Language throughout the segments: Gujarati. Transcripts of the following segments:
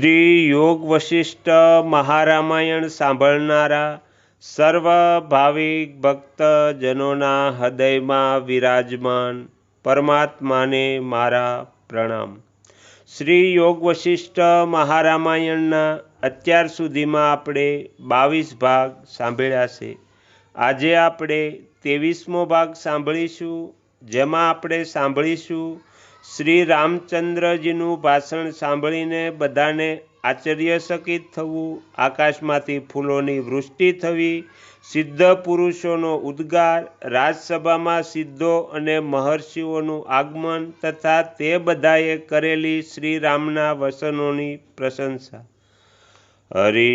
શ્રી યોગ વશિષ્ઠ મહારામાયણ સાંભળનારા સર્વ ભાવિક ભક્તજનોના હૃદયમાં વિરાજમાન પરમાત્માને મારા પ્રણામ. શ્રી યોગ વશિષ્ઠ મહારામાયણના અત્યાર સુધીમાં આપણે બાવીસ ભાગ સાંભળ્યા છે. આજે આપણે ત્રેવીસમો ભાગ સાંભળીશું, જેમાં આપણે સાંભળીશું શ્રી રામચંદ્રજીનું ભાષણ સાંભળીને બધાને આશ્ચર્યચકિત થવું, આકાશમાંથી ફૂલોની વૃષ્ટિ થવી, સિદ્ધ પુરુષોનો ઉદ્ગાર, રાજસભામાં સિદ્ધો અને મહર્ષિઓનું આગમન તથા તે બધાએ કરેલી શ્રી રામના વચનોની પ્રશંસા. હરિ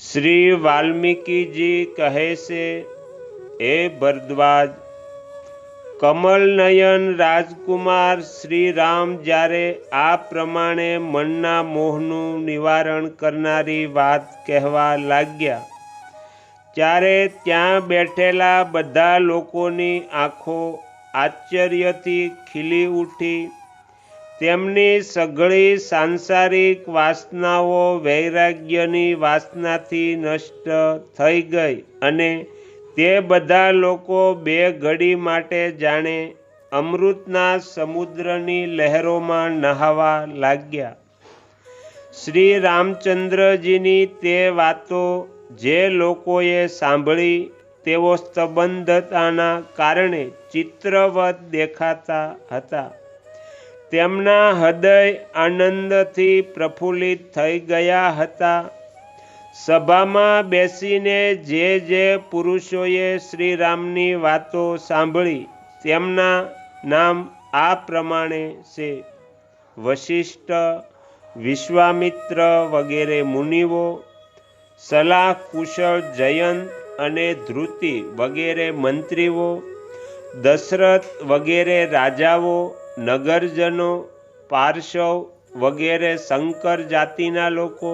શ્રી વાલ્મીકીજી કહે છે એ ભરદ્વાજ. કમલનયન રાજકુમાર શ્રી રામ જ્યારે આ પ્રમાણે મનના મોહનું નિવારણ કરનારી વાત કહેવા લાગ્યા, ત્યારે ત્યાં બેઠેલા બધા લોકોની આંખો આશ્ચર્યથી ખીલી ઉઠી. તેમની સઘળી સાંસારિક વાસનાઓ વૈરાગ્યની વાસનાથી નષ્ટ થઈ ગઈ અને તે બધા લોકો બે ઘડી માટે જાણે અમૃતના સમુદ્રની લહેરોમાં નહાવા લાગ્યા. શ્રી રામચંદ્રજીની તે વાતો જે લોકોએ સાંભળી તેઓ સ્તબંધતાના કારણે ચિત્રવત દેખાતા હતા. તેમના હૃદય આનંદથી પ્રફુલ્લિત થઈ ગયા હતા. સભામાં બેસીને જે જે પુરુષોએ શ્રીરામની વાતો સાંભળી, તેમના નામ આ પ્રમાણે છે. વશિષ્ઠ, વિશ્વામિત્ર વગેરે મુનિઓ સલાહ કુશળ જયંત અને ધ્રુતિ વગેરે મંત્રીઓ, દશરથ વગેરે રાજાઓ, નગરજનો પાર્શવ વગેરે શંકર જાતિના લોકો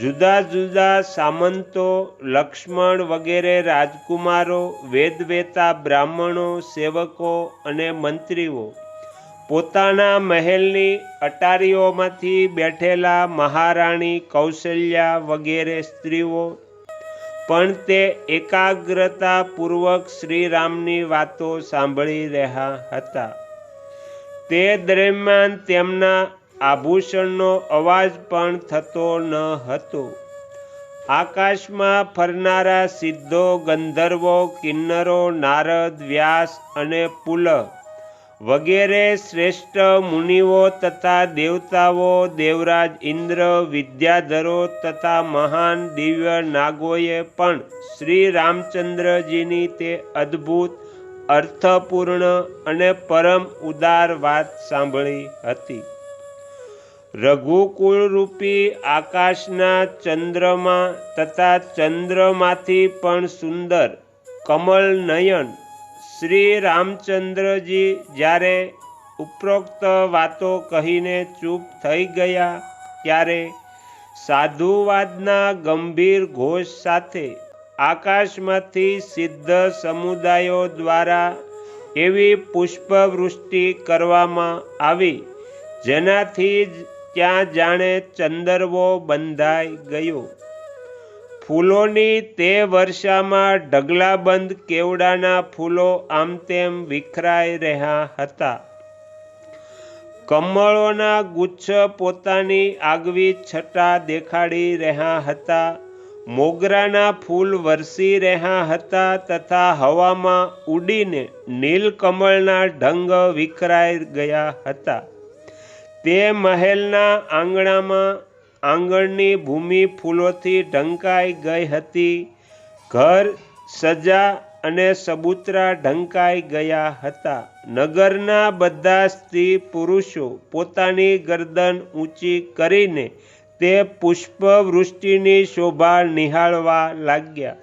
જુદા જુદા સામંતો, લક્ષ્મણ વગેરે રાજકુમારો, વેદવેતા બ્રાહ્મણો, સેવકો અને મંત્રીઓ પોતાના મહેલની અટારીઓમાંથી બેઠેલા મહારાણી કૌશલ્યા વગેરે સ્ત્રીઓ. પણ તે એકાગ્રતાપૂર્વક શ્રીરામની વાતો સાંભળી રહ્યા હતા. તે દરમિયાન તેમના આભૂષણનો અવાજ પણ થતો ન હતો. આકાશમાં ફરનારા સિદ્ધો, ગંધર્વો, કિન્નરો, નારદ, વ્યાસ અને પુલ વગેરે શ્રેષ્ઠ મુનિઓ તથા દેવતાઓ, દેવરાજ ઇન્દ્ર, વિદ્યાધરો તથા મહાન દિવ્ય નાગોએ પણ શ્રી રામચંદ્રજીની તે અદ્ભુત, અર્થપૂર્ણ અને પરમ ઉદાર વાત સાંભળી હતી. રઘુકુળરૂપી આકાશના ચંદ્રમાં તથા ચંદ્રમાંથી પણ સુંદર કમલ નયન શ્રી રામચંદ્રજી જ્યારે ઉપરોક્ત વાતો કહીને ચૂપ થઈ ગયા ત્યારે સાધુવાદના ગંભીર ઘોષ સાથે આકાશમાંથી સિદ્ધ સમુદાયો દ્વારા એવી પુષ્પવૃષ્ટિ કરવામાં આવી, જેનાથી જ ત્યાં જાણે ચંદરવો બંધાઈ ગયો. ફૂલોની તે વર્ષામાં ઢગલાબંધ કેવડાના ફૂલો આમ તેમ વિખરાઈ રહ્યા હતા. કમળોના ગુચ્છ પોતાની આગવી છટા દેખાડી રહ્યા હતા. મોગરાના ફૂલ વરસી રહ્યા હતા તથા હવામાં ઉડીને નીલકમળના ઢંગ વિખરાઈ ગયા હતા. તે મહેલના આંગણામાં આંગણની ભૂમિ ફૂલોથી ઢંકાઈ ગઈ હતી. ઘર સજા અને સબૂતરા ઢંકાઈ ગયા હતા. નગરના બધા સ્ત્રી પુરુષો પોતાની ગરદન ઊંચી કરીને તે પુષ્પવૃષ્ટિની શોભા નિહાળવા લાગ્યા.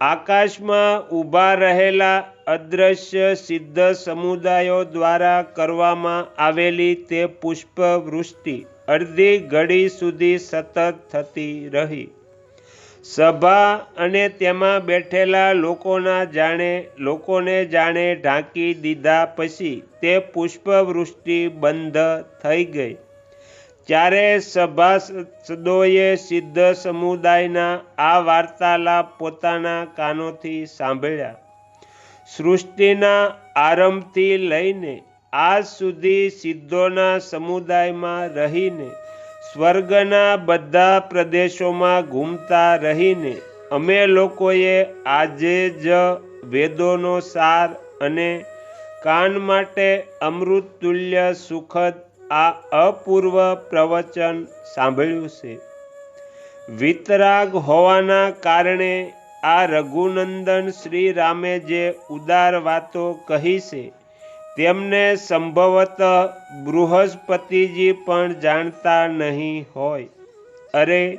આકાશમાં ઊભા રહેલા અદ્રશ્ય સિદ્ધ સમુદાયો દ્વારા કરવામાં આવેલી તે પુષ્પવૃષ્ટિ અડધી ઘડી સુધી સતત થતી રહી. સભા અને તેમાં બેઠેલા લોકોના જાણે, લોકોને જાણે ઢાંકી દીધા પછી તે પુષ્પવૃષ્ટિ બંધ થઈ ગઈ. ત્યારે સભાસદોએ સિદ્ધ સમુદાયના આ વાર્તાલાપ પોતાના કાનોથી સાંભળ્યા. સૃષ્ટિના આરંભથી લઈને આજ સુધી સિદ્ધોના સમુદાયમાં રહીને, સ્વર્ગના બધા પ્રદેશોમાં ઘૂમતા રહીને, અમે લોકોએ આજે જ વેદોનો સાર અને કાન માટે અમૃત તુલ્ય સુખદ આ અપૂર્વ પ્રવચન સાંભળ્યું છે. વિતરાગ હોવાના કારણે આ રઘુનંદન શ્રી રામે જે ઉદાર વાતો કહી છે, તેમને સંભવત બૃહસ્પતિજી પણ જાણતા નહીં હોય. અરે,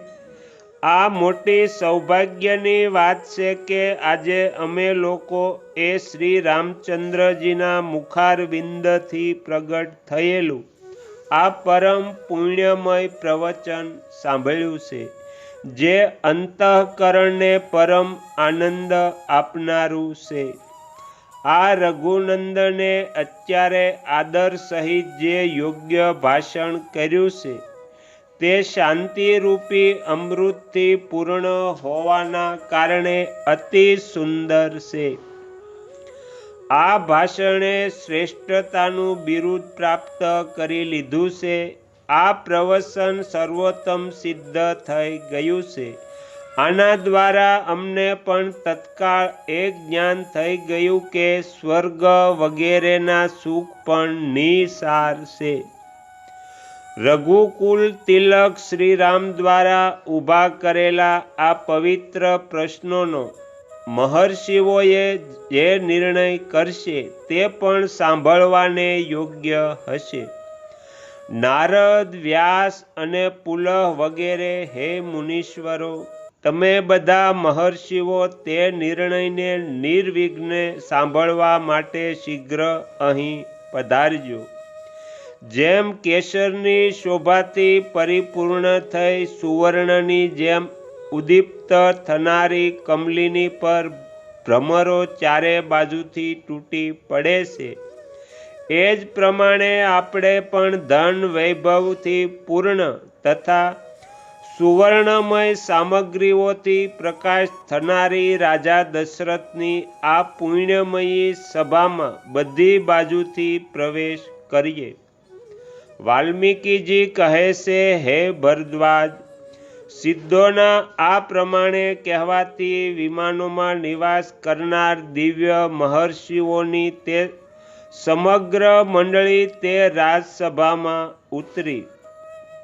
આ મોટી સૌભાગ્યની વાત છે કે આજે અમે લોકો એ શ્રી રામચંદ્રજીના મુખારવિંદથી પ્રગટ થયેલું. આ પરમ પુણ્યમય પ્રવચન સાંભળ્યું છે. જે અંતઃકરણને પરમ આનંદ આપનારું છે. આ રઘુનંદને અત્યારે આદર સહિત જે યોગ્ય ભાષણ કર્યું છે, તે શાંતિરૂપી અમૃતથી પૂર્ણ હોવાના કારણે અતિ સુંદર છે. આ ભાષણે શ્રેષ્ઠતાનું બિરુદ પ્રાપ્ત કરી લીધું છે. આ પ્રવસન સર્વોત્તમ સિદ્ધ થઈ ગયું છે. આના દ્વારા અમને પણ તત્કાળ એક જ્ઞાન થઈ ગયું કે સ્વર્ગ વગેરેના સુખ પણ નિસાર છે. રઘુકુલ તિલક શ્રીરામ દ્વારા ઊભા કરેલા આ પવિત્ર પ્રશ્નોનો મહર્ષિઓએ જે નિર્ણય કરશે તે પણ સાંભળવાને યોગ્ય હશે. નારદ, વ્યાસ અને પુલહ વગેરે, હે મુનીશ્વરો, તમે બધા મહર્ષિઓ તે નિર્ણયને નિર્વિઘ્ને સાંભળવા માટે શીઘ્ર અહીં પધારજો. જેમ કેસરની શોભાથી પરિપૂર્ણ થઈ સુવર્ણની જેમ ઉદીપ્ત થનારી કમલીની પર ભ્રમરો ચારે બાજુથી તૂટી પડે છે. એ જ પ્રમાણે આપણે પણ ધન વૈભવથી પૂર્ણ તથા સુવર્ણમય સામગ્રીઓથી પ્રકાશ થનારી રાજા દશરથની આ પુણ્યમયી સભામાં બધી બાજુથી પ્રવેશ કરીએ. વાલ્મીકીજી કહે છે, હે ભરદ્વાજ, સિદ્ધોના આ પ્રમાણે કહેવાતી વિમાનોમાં નિવાસ કરનાર દિવ્ય મહર્ષિઓની તે સમગ્ર મંડળી તે રાજસભામાં ઉતરી.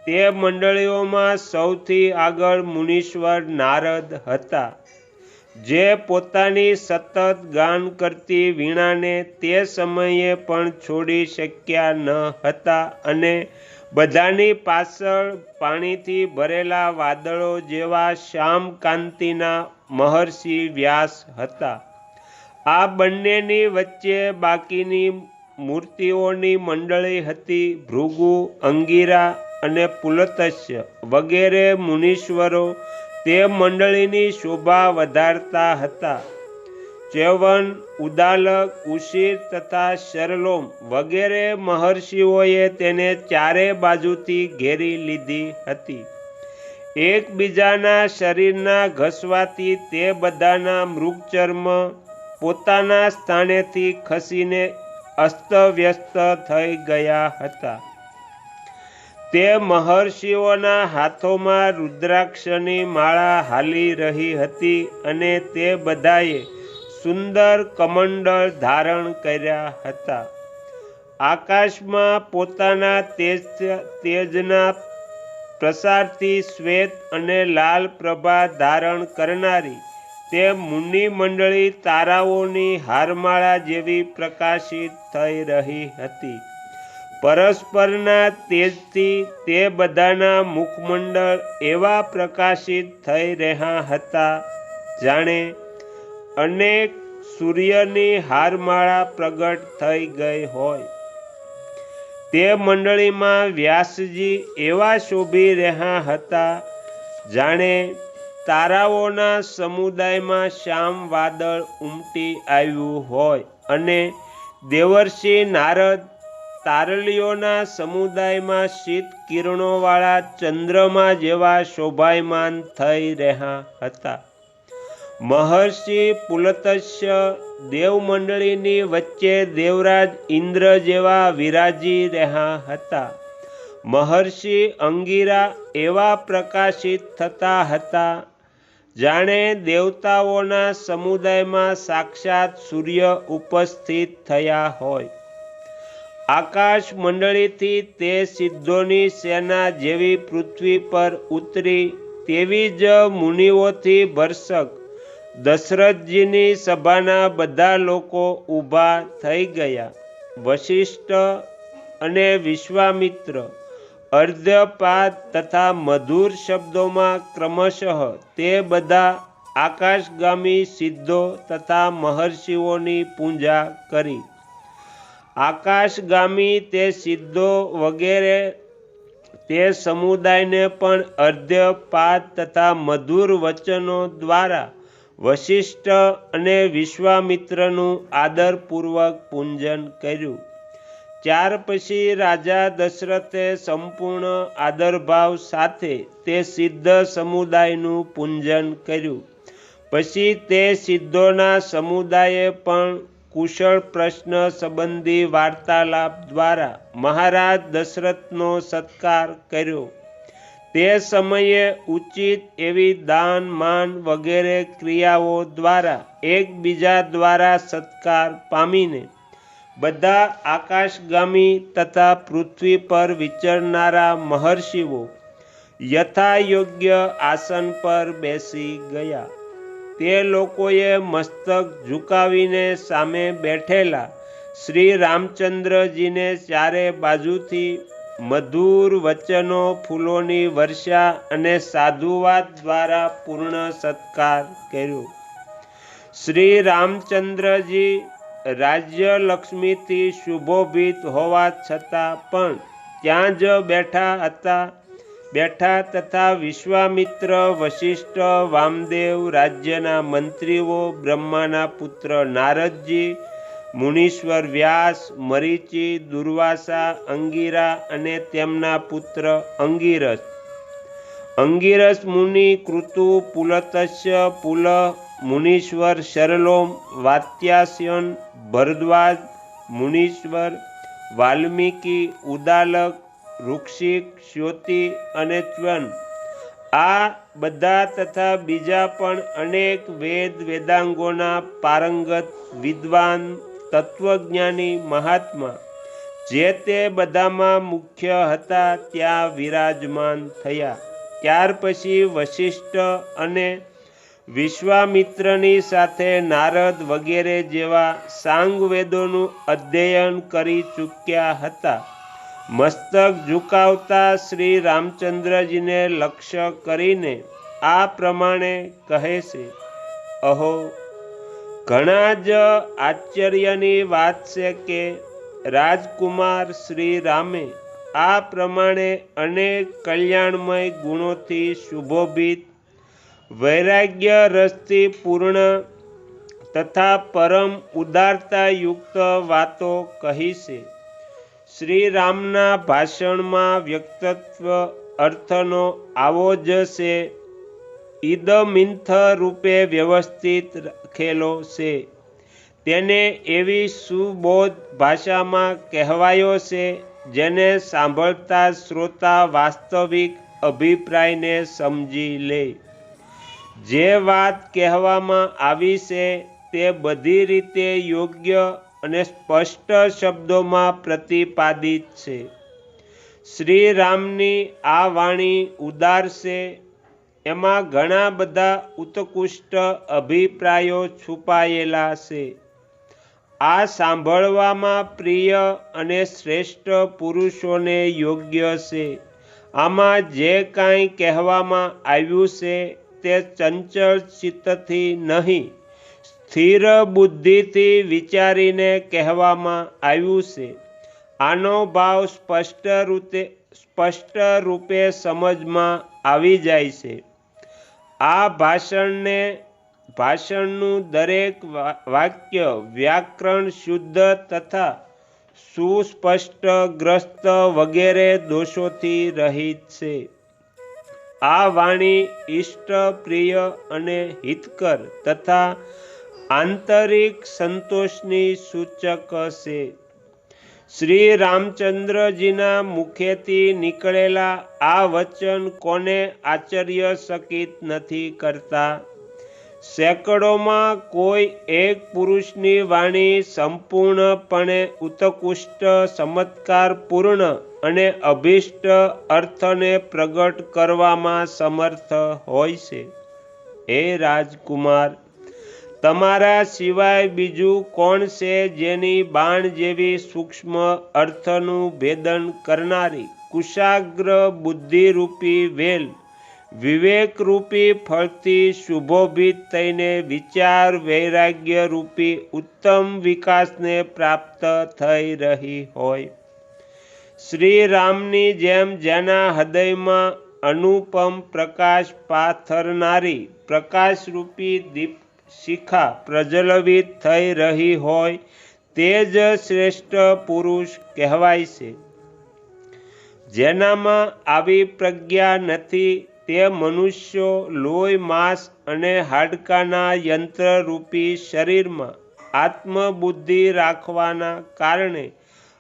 તે મંડળીઓમાં સૌથી આગળ મુનીશ્વર નારદ હતા, જે પોતાની સતત ગાન કરતી વીણાને તે સમયે પણ છોડી શક્યા ન હતા અને બધાની પાછળ પાણીથી ભરેલા વાદળો જેવા શ્યામ કાંતિના મહર્ષિ વ્યાસ હતા. આ બંનેની વચ્ચે બાકીની મૂર્તિઓની મંડળી હતી ભૃગુ, અંગીરા અને પુલતસ્ય વગેરે મુનીશ્વરો. તે મંડળીની શોભા વધારતા હતા. ચેવન, ઉદાલક, ઉશીર તથા શરલોમ વગેરે મહર્ષિઓએ તેને ચારે બાજુથી ઘેરી લીધી હતી. એકબીજાના શરીરના ઘસવાથી તે બધાના મૃગચર્મ પોતાના સ્થાનેથી ખસીને અસ્તવ્યસ્ત થઈ ગયા હતા. તે મહર્ષિઓના હાથોમાં રુદ્રાક્ષની માળા હાલી રહી હતી અને તે બધાએ સુંદર કમંડળ ધારણ કર્યા હતા. આકાશમાં પોતાના તેજ તેજના પ્રસારથી શ્વેત અને લાલ પ્રભા ધારણ કરનારી તે મુનિ મંડળી તારાઓની હારમાળા જેવી પ્રકાશિત થઈ રહી હતી. પરસ્પરના તેજથી તે બધાના મુખમંડળ એવા પ્રકાશિત થઈ રહ્યા હતા, જાણે અનેક સૂર્યની હારમાળા પ્રગટ થઈ ગઈ હોય. તે મંડળીમાં વ્યાસજી એવા શોભી રહ્યા હતા, જાણે તારાઓના સમુદાયમાં શ્યામ વાદળ ઉમટી આવ્યું હોય અને દેવર્ષિ નારદ તારલીઓના સમુદાયમાં શીત કિરણોવાળા ચંદ્રમા જેવા શોભાયમાન થઈ રહ્યા હતા. મહર્ષિ પુલતસ્ય દેવમંડળીની વચ્ચે દેવરાજ ઇન્દ્ર જેવા વિરાજી રહ્યા હતા. મહર્ષિ અંગીરા એવા પ્રકાશિત થતા હતા જાણે દેવતાઓના સમુદાયમાં સાક્ષાત સૂર્ય ઉપસ્થિત થયા હોય. આકાશ મંડળીથી તે સિદ્ધોની સેના જેવી પૃથ્વી પર ઉતરી તેવી જ મુનિઓથી ભરસક દશરથજીની સભાના બધા લોકો ઊભા થઈ ગયા. વશિષ્ઠ અને વિશ્વામિત્ર અર્ધપાદ તથા મધુર શબ્દોમાં ક્રમશઃ તે બધા આકાશગામી સિદ્ધો તથા મહર્ષિઓની પૂજા કરી. આકાશગામી તે સિદ્ધો વગેરે તે સમુદાયને પણ અર્ધપાદ તથા મધુર વચનો દ્વારા વશિષ્ઠ અને વિશ્વામિત્રનું આદરપૂર્વક પૂંજન કર્યું. ત્યાર પછી રાજા દશરથે સંપૂર્ણ આદરભાવ સાથે તે સિદ્ધ સમુદાયનું પૂંજન કર્યું. પછી તે સિદ્ધોના સમુદાયે પણ કુશળ પ્રશ્ન સંબંધી વાર્તાલાપ દ્વારા મહારાજ દશરથનો સત્કાર કર્યો. તે સમયે ઉચિત એવી દાન, માન વગેરે ક્રિયાઓ દ્વારા એકબીજા દ્વારા સત્કાર પામીને બધા આકાશગામી તથા પૃથ્વી પર વિચરનારા મહર્ષિઓ યથાયોગ્ય આસન પર બેસી ગયા. તે લોકોએ મસ્તક ઝુકાવીને સામે બેઠેલા શ્રી રામચંદ્રજીને ચારે બાજુથી મધુર વચનો, ફૂલોની વર્ષા અને સાધુવાદ દ્વારા પૂર્ણ સત્કાર કર્યો. શ્રી રામચંદ્રજી રાજ્ય લક્ષ્મીથી શુભોભિત હોવા છતાં પણ ત્યાં જ બેઠા હતા. બેઠા તથા વિશ્વામિત્ર, વશિષ્ઠ, વામદેવ, રાજ્યના મંત્રીઓ, બ્રહ્માના પુત્ર, નારદજી, મુનીશ્વર વ્યાસ, મરીચી, દુર્વાસા, અંગીરા અને તેમના પુત્ર અંગીરસ. અંગીરસ મુનિ કૃતુ પુલતસ્ય પુલ, મુનીશ્વર શરલોમ વાત્યાસ્યન ભરદ્વાજ, મુનીશ્વર, વાલ્મીકી, ઉદાલક, ઋક્ષિક, શ્યોતિ અને ચ્વન. આ બધા તથા બીજા પણ અનેક વેદ વેદાંગોના પારંગત વિદ્વાન, તત્વજ્ઞાની મહાત્મા, જે તે બધામાં મુખ્ય હતા, ત્યાં વિરાજમાન થયા. ત્યાર પછી વશિષ્ઠ અને વિશ્વામિત્રની સાથે નારદ વગેરે જેવા સાંગવેદોનું અધ્યયન કરી ચૂક્યા હતા. મસ્તક ઝુકાવતા શ્રી રામચંદ્રજીને લક્ષ્ય કરીને આ પ્રમાણે કહે છે, અહો, ઘણા જ આશ્ચર્યની વાત છે કે રાજકુમાર શ્રી રામે આ પ્રમાણે અનેક કલ્યાણમય ગુણોથી શુભોભિત વૈરાગ્ય રસથી પૂર્ણ તથા પરમ ઉદારતાયુક્ત વાતો કહી છે. શ્રી રામના ભાષણમાં વ્યક્તત્વ અર્થનો આવો જ છે. ઈદમિન્થ રૂપે વ્યવસ્થિત રાખેલો છે. તેને એવી સુબોધ ભાષામાં કહેવાયો છે, જેને સાંભળતા શ્રોતા વાસ્તવિક અભિપ્રાયને સમજી લે. જે વાત કહેવામાં આવી છે તે બધી રીતે યોગ્ય અને સ્પષ્ટ શબ્દોમાં પ્રતિપાદિત છે. શ્રી રામની આ વાણી ઉદાર છે. એમાં ઘણા બધા ઉત્કૃષ્ટ અભિપ્રાયો છુપાયેલા છે. આ સાંભળવામાં પ્રિય અને શ્રેષ્ઠ પુરુષોને યોગ્ય છે. આમાં જે કાંઈ કહેવામાં આવ્યું છે તે ચંચળ ચિત્તથી નહીં, સ્થિર બુદ્ધિથી વિચારીને કહેવામાં આવ્યું છે. આનો ભાવ સ્પષ્ટ રૂપે સ્પષ્ટ રૂપે સમજમાં આવી જાય છે. આ ભાષણને, ભાષણનું દરેક વાક્ય વ્યાકરણ શુદ્ધ તથા સુસ્પષ્ટ ગ્રસ્ત વગેરે દોષોથી રહિત છે. આ વાણી ઈષ્ટ, પ્રિય અને હિતકર તથા આંતરિક સંતોષની સૂચક છે. શ્રી રામચંદ્રજીના મુખેથી નીકળેલા આ વચન કોને આશ્ચર્યચકિત નથી કરતા? સેંકડોમાં કોઈ એક પુરુષની વાણી સંપૂર્ણપણે ઉત્કૃષ્ટ, ચમત્કારપૂર્ણ અને અભિષ્ટ અર્થને પ્રગટ કરવામાં સમર્થ હોય છે. હે રાજકુમાર, તમારા સિવાય બીજું કોણ છે જેની બાણ જેવી સૂક્ષ્મ અર્થનું ભેદન કરનારી કુશાગ્ર બુદ્ધિરૂપી વેલ? વિવેકરૂપી ફળથી શુભોભિત થઈને વિચાર વૈરાગ્ય રૂપી ઉત્તમ વિકાસને પ્રાપ્ત થઈ રહી હોય. શ્રી રામની જેમ જેના હૃદયમાં અનુપમ પ્રકાશ પાથરનારી પ્રકાશરૂપી દીપ શિખા પ્રજ્વલિત થઈ રહી હોય તે જ શ્રેષ્ઠ પુરુષ કહેવાય છે. જેનામાં આવી પ્રજ્ઞા નથી તે મનુષ્યો લોહી, માંસ અને હાડકાના યંત્રરૂપી શરીરમાં આત્મબુદ્ધિ રાખવાના કારણે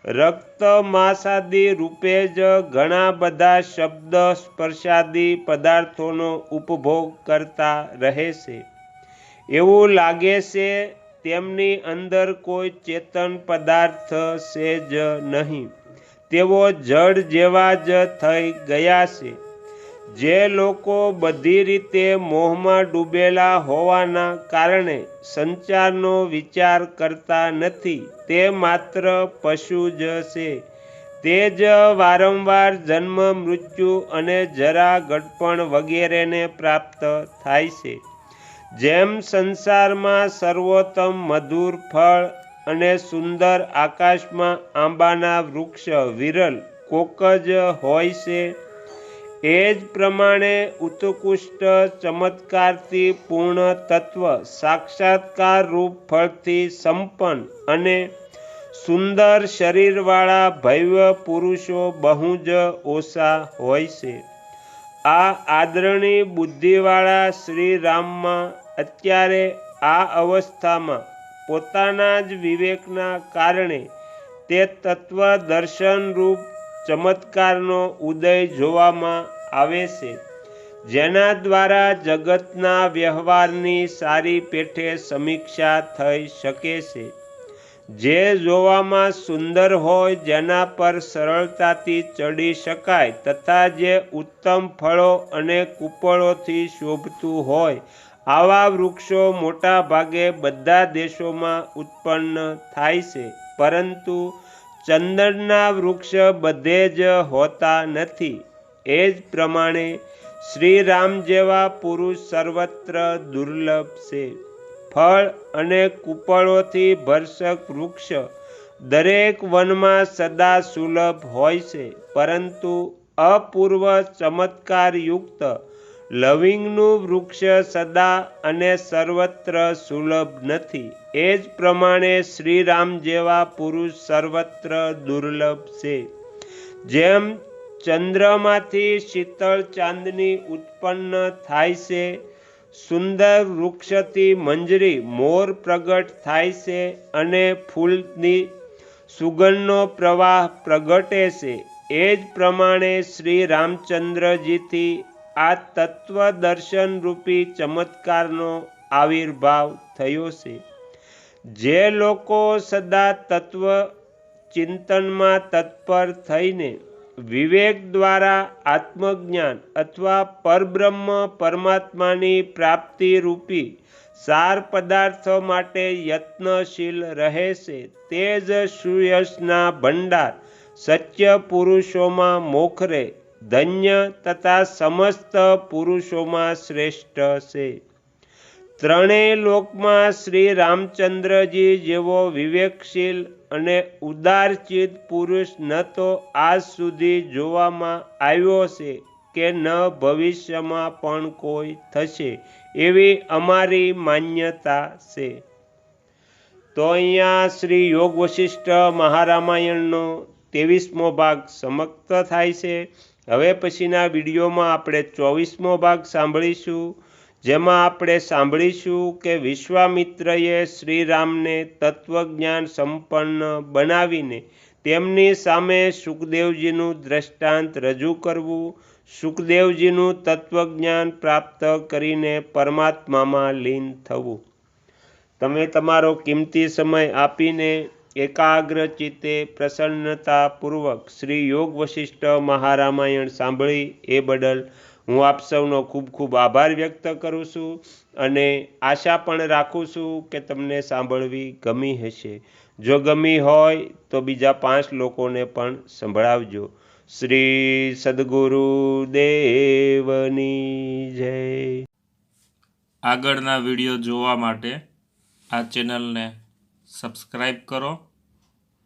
રક્ત માંસાદી રૂપે જ ઘણા બધા શબ્દ સ્પર્શાદી પદાર્થોનો ઉપભોગ કરતા રહે છે. એવું લાગે છે તેમની અંદર કોઈ ચેતન પદાર્થ છે જ નહીં. તેઓ જડ જેવા જ થઈ ગયા છે. જે લોકો બધી રીતે મોહમાં ડૂબેલા હોવાના કારણે સંચારનો વિચાર કરતા નથી, તે માત્ર પશુ જ છે. તે જ વારંવાર જન્મ, મૃત્યુ અને જરા ગડપણ વગેરેને પ્રાપ્ત થાય છે. જેમ સંસારમાં સર્વોત્તમ મધુર ફળ અને સુંદર આકાશમાં આંબાના વૃક્ષ વિરલ કોક જ હોય છે એ જ પ્રમાણે ઉત્કૃષ્ટ, ચમત્કારથી પૂર્ણ તત્વ, સાક્ષાત્કાર રૂપ ફળથી સંપન્ન અને સુંદર શરીરવાળા ભવ્ય પુરુષો બહુ જ ઓછા હોય છે. આ આદરણી બુદ્ધિવાળા શ્રી રામમાં અત્યારે આ અવસ્થામાં પોતાના જ વિવેકના કારણે તે તત્વ દર્શનરૂપ ચમત્કારનો ઉદય જોવામાં આવે છે. જેના દ્વારા જગતના વ્યવહારની સારી પેઠે સમીક્ષા થઈ શકે છે. જે જોવામાં સુંદર હોય જેના પર સરળતાથી ચડી શકાય તથા જે ઉત્તમ ફળો અને કૂપળોથી શોભતું હોય, આવા વૃક્ષો મોટા ભાગે બધા દેશોમાં ઉત્પન્ન થાય છે. પરંતુ ચંદનના વૃક્ષ બધે જ હોતા નથી. એ જ પ્રમાણે શ્રી રામ જેવા પુરુષ સર્વત્ર દુર્લભ છે. ફળ અને કુપળોથી ભરસક વૃક્ષ દરેક વનમાં સદા સુલભ હોય છે, પરંતુ અપૂર્વ ચમત્કારયુક્ત લવિંગનું વૃક્ષ સદા અને સર્વત્ર સુલભ નથી. એ જ પ્રમાણે શ્રીરામ જેવા પુરુષ સર્વત્ર દુર્લભ છે. જેમ ચંદ્રમાંથી શીતળ ચાંદની ઉત્પન્ન થાય છે, સુંદર વૃક્ષથી મંજરી મોર પ્રગટ થાય છે અને ફૂલની સુગંધનો પ્રવાહ પ્રગટે છે. એ જ પ્રમાણે શ્રી રામચંદ્રજીથી આ તત્વ દર્શન રૂપી ચમત્કારનો આવિર્ભાવ થયો છે. જે લોકો સદા તત્વ ચિંતનમાં તત્પર થઈને વિવેક દ્વારા આત્મજ્ઞાન અથવા પરબ્રહ્મ પરમાત્માની પ્રાપ્તિ રૂપી સાર પદાર્થો માટે યત્નશીલ રહે છે, તે જ સુયશના ભંડાર સત્ય પુરુષોમાં મોખરે ધન્ય તથા સમસ્ત પુરુષોમાં શ્રેષ્ઠ છે. ત્રણેય લોકમાં શ્રી રામચંદ્રજી જેવો વિવેકશીલ અને ઉદારચિત પુરુષ ન તો આજ સુધી જોવામાં આવ્યો છે કે ન ભવિષ્યમાં પણ કોઈ થશે એવી અમારી માન્યતા છે. તો અહીંયા શ્રી યોગ વશિષ્ઠ મહારામાયણનો ત્રેવીસમો ભાગ સમાપ્ત થાય છે. હવે પછીના વિડીયોમાં આપણે ચોવીસમો ભાગ સાંભળીશું, જેમાં આપણે સાંભળીશું કે વિશ્વામિત્રએ શ્રીરામને તત્વજ્ઞાન સંપન્ન બનાવીને તેમની સામે સુખદેવજીનું દ્રષ્ટાંત રજૂ કરવું, સુખદેવજીનું તત્વજ્ઞાન પ્રાપ્ત કરીને પરમાત્મામાં લીન થવું. તમે તમારો કિંમતી સમય આપીને એકાગ્ર ચિત્તે પ્રસન્નતાપૂર્વક શ્રી યોગ વશિષ્ઠ મહારામાયણ સાંભળી એ બદલ હું આપ સૌનો ખૂબ ખૂબ આભાર વ્યક્ત કરું છું અને આશા પણ રાખું છું કે તમને સાંભળવી ગમી હશે. જો ગમી હોય તો બીજા પાંચ લોકોને પણ સંભળાવજો. શ્રી સદગુરુ દેવની જય. આગળના વીડિયો જોવા માટે આ ચેનલને સબસ્ક્રાઈબ કરો.